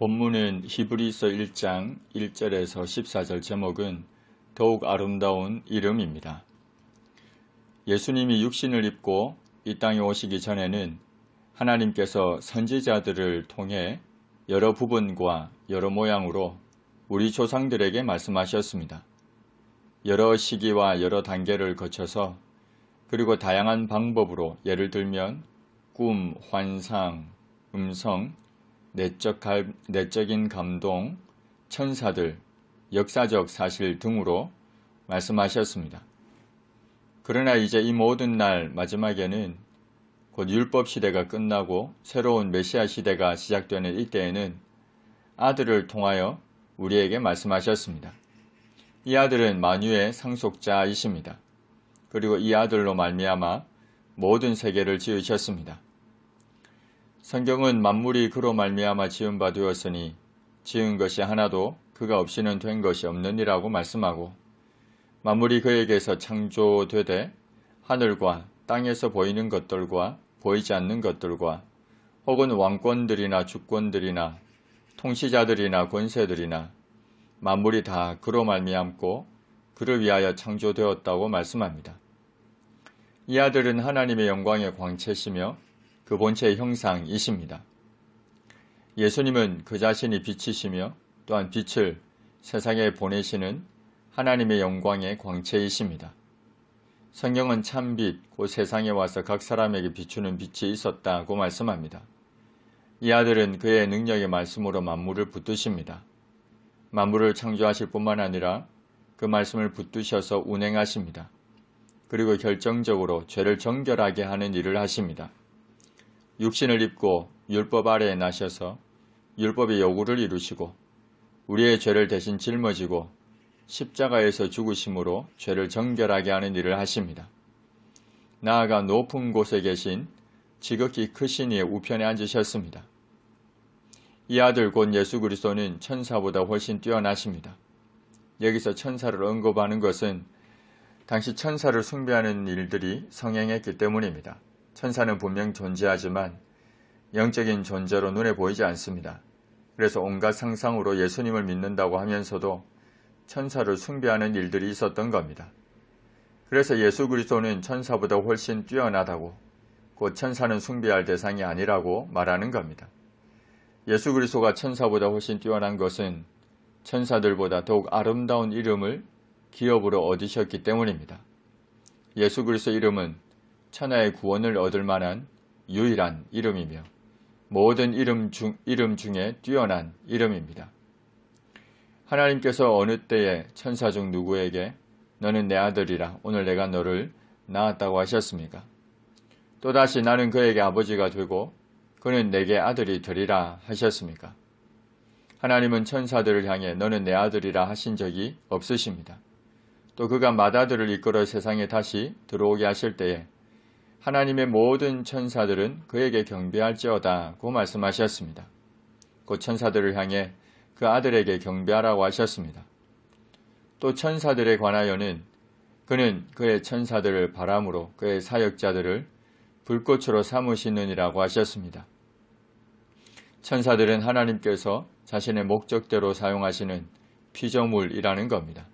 본문은 히브리서 1장 1절에서 14절 제목은 더욱 아름다운 이름입니다. 예수님이 육신을 입고 이 땅에 오시기 전에는 하나님께서 선지자들을 통해 여러 부분과 여러 모양으로 우리 조상들에게 말씀하셨습니다. 여러 시기와 여러 단계를 거쳐서 그리고 다양한 방법으로 예를 들면 꿈, 환상, 음성, 내적 갈, 내적인 감동, 천사들, 역사적 사실 등으로 말씀하셨습니다. 그러나 이제 이 모든 날 마지막에는 곧 율법 시대가 끝나고 새로운 메시아 시대가 시작되는 이때에는 아들을 통하여 우리에게 말씀하셨습니다. 이 아들은 만유의 상속자이십니다. 그리고 이 아들로 말미암아 모든 세계를 지으셨습니다. 성경은 만물이 그로 말미암아 지은 바 되었으니 지은 것이 하나도 그가 없이는 된 것이 없느니라고 말씀하고 만물이 그에게서 창조되되 하늘과 땅에서 보이는 것들과 보이지 않는 것들과 혹은 왕권들이나 주권들이나 통치자들이나 권세들이나 만물이 다 그로 말미암고 그를 위하여 창조되었다고 말씀합니다. 이 아들은 하나님의 영광의 광채시며 그 본체의 형상이십니다. 예수님은 그 자신이 빛이시며 또한 빛을 세상에 보내시는 하나님의 영광의 광채이십니다. 성경은 참빛, 곧 세상에 와서 각 사람에게 비추는 빛이 있었다고 말씀합니다. 이 아들은 그의 능력의 말씀으로 만물을 붙드십니다. 만물을 창조하실 뿐만 아니라 그 말씀을 붙드셔서 운행하십니다. 그리고 결정적으로 죄를 정결하게 하는 일을 하십니다. 육신을 입고 율법 아래에 나셔서 율법의 요구를 이루시고 우리의 죄를 대신 짊어지고 십자가에서 죽으심으로 죄를 정결하게 하는 일을 하십니다. 나아가 높은 곳에 계신 지극히 크신 이의 우편에 앉으셨습니다. 이 아들 곧 예수 그리스도는 천사보다 훨씬 뛰어나십니다. 여기서 천사를 언급하는 것은 당시 천사를 숭배하는 일들이 성행했기 때문입니다. 천사는 분명 존재하지만 영적인 존재로 눈에 보이지 않습니다. 그래서 온갖 상상으로 예수님을 믿는다고 하면서도 천사를 숭배하는 일들이 있었던 겁니다. 그래서 예수 그리스도는 천사보다 훨씬 뛰어나다고 곧 천사는 숭배할 대상이 아니라고 말하는 겁니다. 예수 그리스도가 천사보다 훨씬 뛰어난 것은 천사들보다 더욱 아름다운 이름을 기업으로 얻으셨기 때문입니다. 예수 그리스도 이름은 천하의 구원을 얻을 만한 유일한 이름이며 모든 이름, 중, 이름 중에 뛰어난 이름입니다. 하나님께서 어느 때에 천사 중 누구에게 너는 내 아들이라 오늘 내가 너를 낳았다고 하셨습니까? 또다시 나는 그에게 아버지가 되고 그는 내게 아들이 되리라 하셨습니까? 하나님은 천사들을 향해 너는 내 아들이라 하신 적이 없으십니다. 또 그가 맏아들을 이끌어 세상에 다시 들어오게 하실 때에 하나님의 모든 천사들은 그에게 경배할지어다고 말씀하셨습니다. 곧 천사들을 향해 그 아들에게 경배하라고 하셨습니다. 또 천사들에 관하여는 그는 그의 천사들을 바람으로 그의 사역자들을 불꽃으로 삼으시느니라고 하셨습니다. 천사들은 하나님께서 자신의 목적대로 사용하시는 피조물이라는 겁니다.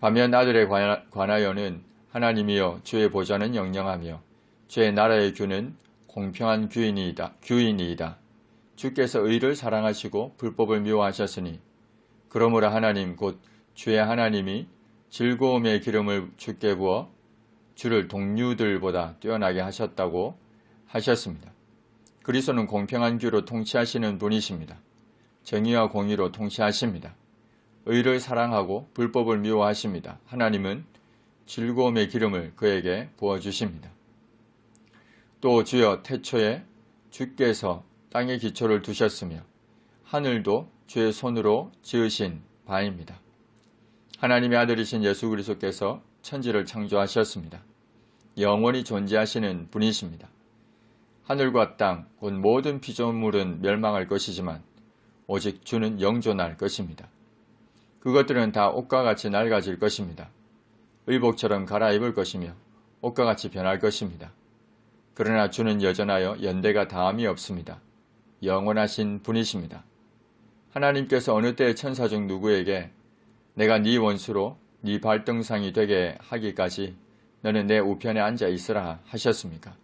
반면 아들에 관하여는 하나님이여 주의 보좌는 영영하며 주의 나라의 규는 공평한 규인이다. 규인이다. 주께서 의를 사랑하시고 불법을 미워하셨으니 그러므로 하나님 곧 주의 하나님이 즐거움의 기름을 주께 부어 주를 동류들보다 뛰어나게 하셨다고 하셨습니다. 그리스도는 공평한 규로 통치하시는 분이십니다. 정의와 공의로 통치하십니다. 의를 사랑하고 불법을 미워하십니다. 하나님은 즐거움의 기름을 그에게 부어주십니다. 또 주여 태초에 주께서 땅의 기초를 두셨으며 하늘도 주의 손으로 지으신 바입니다. 하나님의 아들이신 예수 그리스도께서 천지를 창조하셨습니다. 영원히 존재하시는 분이십니다. 하늘과 땅, 곧 모든 피조물은 멸망할 것이지만 오직 주는 영존할 것입니다. 그것들은 다 옷과 같이 낡아질 것입니다. 의복처럼 갈아입을 것이며 옷과 같이 변할 것입니다. 그러나 주는 여전하여 연대가 다함이 없습니다. 영원하신 분이십니다. 하나님께서 어느 때 천사 중 누구에게 내가 네 원수로 네 발등상이 되게 하기까지 너는 내 우편에 앉아 있으라 하셨습니까?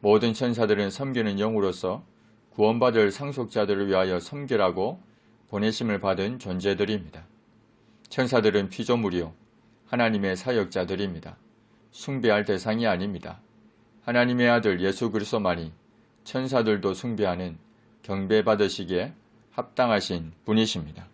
모든 천사들은 섬기는 영으로서 구원받을 상속자들을 위하여 섬기라고 보내심을 받은 존재들입니다. 천사들은 피조물이요 하나님의 사역자들입니다. 숭배할 대상이 아닙니다. 하나님의 아들 예수 그리스도만이 천사들도 숭배하는 경배받으시기에 합당하신 분이십니다.